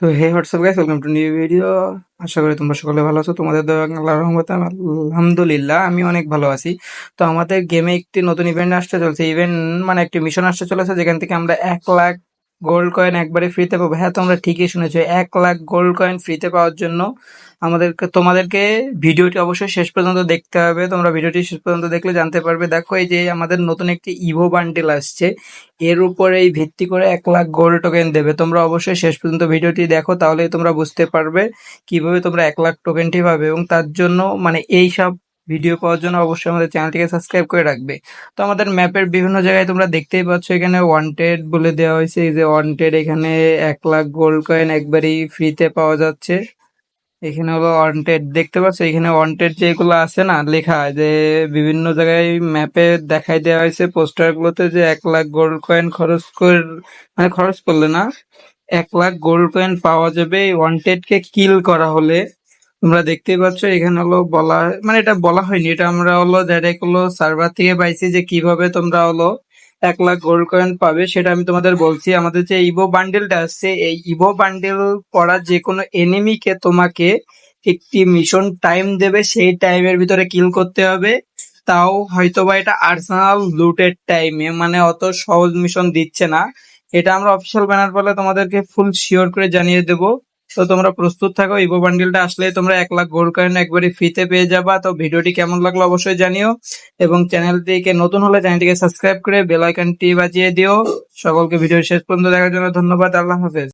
তো hey WhatsApp guys welcome to new video আশা করি তোমরা সকলে ভালো আছো। তোমাদের আল্লাহর রহমতে আলহামদুলিল্লাহ আমি অনেক ভালো আছি। তো আমাদের গেমে একটি নতুন ইভেন্ট আসতে চলছে ইভেন্ট মানে একটি মিশন আসতে চলেছে, যেখান থেকে আমরা এক লাখ গোল্ড কয়েন একবারে ফ্রিতে পাবো। হ্যাঁ তোমরা ঠিকই শুনেছো, এক লাখ গোল্ড কয়েন ফ্রিতে পাওয়ার জন্য আমাদেরকে, তোমাদেরকে ভিডিওটি অবশ্যই শেষ পর্যন্ত দেখতে হবে। তোমরা ভিডিওটি শেষ পর্যন্ত দেখলে জানতে পারবে, দেখো এই যে আমাদের নতুন একটি ইভো বান্ডিল আসছে, এর উপরেই ভিত্তি করে এক লাখ গোল্ড টোকেন দেবে। তোমরা অবশ্যই শেষ পর্যন্ত ভিডিওটি দেখো তাহলেই তোমরা বুঝতে পারবে কীভাবে তোমরা এক লাখ টোকেনটি পাবে এবং তার জন্য মানে এই সব ভিডিও পাওয়ার জন্য অবশ্যই আমাদের চ্যানেলটিকে সাবস্ক্রাইব করে রাখবে। তো আমাদের ম্যাপের বিভিন্ন জায়গায় তোমরা দেখতেই পাচ্ছ, এখানে ওয়ান্টেড বলে দেওয়া হয়েছে। এই যে ওয়ান্টেড এখানে এক লাখ গোল্ড কয়েন একবারই ফ্রিতে পাওয়া যাচ্ছে। এখানে হলো ওয়ান্টেড দেখতে পাচ্ছ? এখানে ওয়ান্টেড যেগুলো আছে না, লেখা যে বিভিন্ন জায়গায় ম্যাপে দেখাই দেওয়া হয়েছে পোস্টার গুলোতে যে এক লাখ গোল্ড কয়েন খরচ করে মানে খরচ করলে না, এক লাখ গোল্ড কয়েন পাওয়া যাবে ওয়ান্টেড কে কিল করা হলে। তোমরা দেখতেই পাচ্ছ, এখানে হলো বলা মানে এটা বলা হয়নি, এটা আমরা হলো ডাইরেক্ট হলো সার্ভার থেকে পাইছি যে কীভাবে তোমরা হলো এক লাখ গোল্ড কয়েন পাবে, সেটা আমি তোমাদের বলছি। আমাদের যে ইভো বান্ডেলটা আসছে এই ইভো বান্ডেল পড়া যে কোনো এনিমিকে তোমাকে একটি মিশন টাইম দেবে, সেই টাইমের ভিতরে কিল করতে হবে। তাও হয়তোবা এটা আর্সেনাল লুটের টাইমে মানে অত সহজ মিশন দিচ্ছে না। এটা আমরা অফিসিয়াল ব্যানার বলে তোমাদেরকে ফুল শিওর করে জানিয়ে দেবো। তো তোমরা প্রস্তুত থাকো ইভো বান্ডিলটা আসলে তোমরা এক লাখ গোল্ড কয়েন একবারে ফ্রিতে পেয়ে যাবা। তো ভিডিওটি কেমন লাগল অবশ্যই জানিও। এবং চ্যানেলটিকে নতুন হলে চ্যানেলটিকে সাবস্ক্রাইব করে বেল আইকনটি বাজিয়ে দিও। সকলকে ভিডিও শেষ পর্যন্ত দেখার জন্য ধন্যবাদ। আল্লাহ হাফেজ।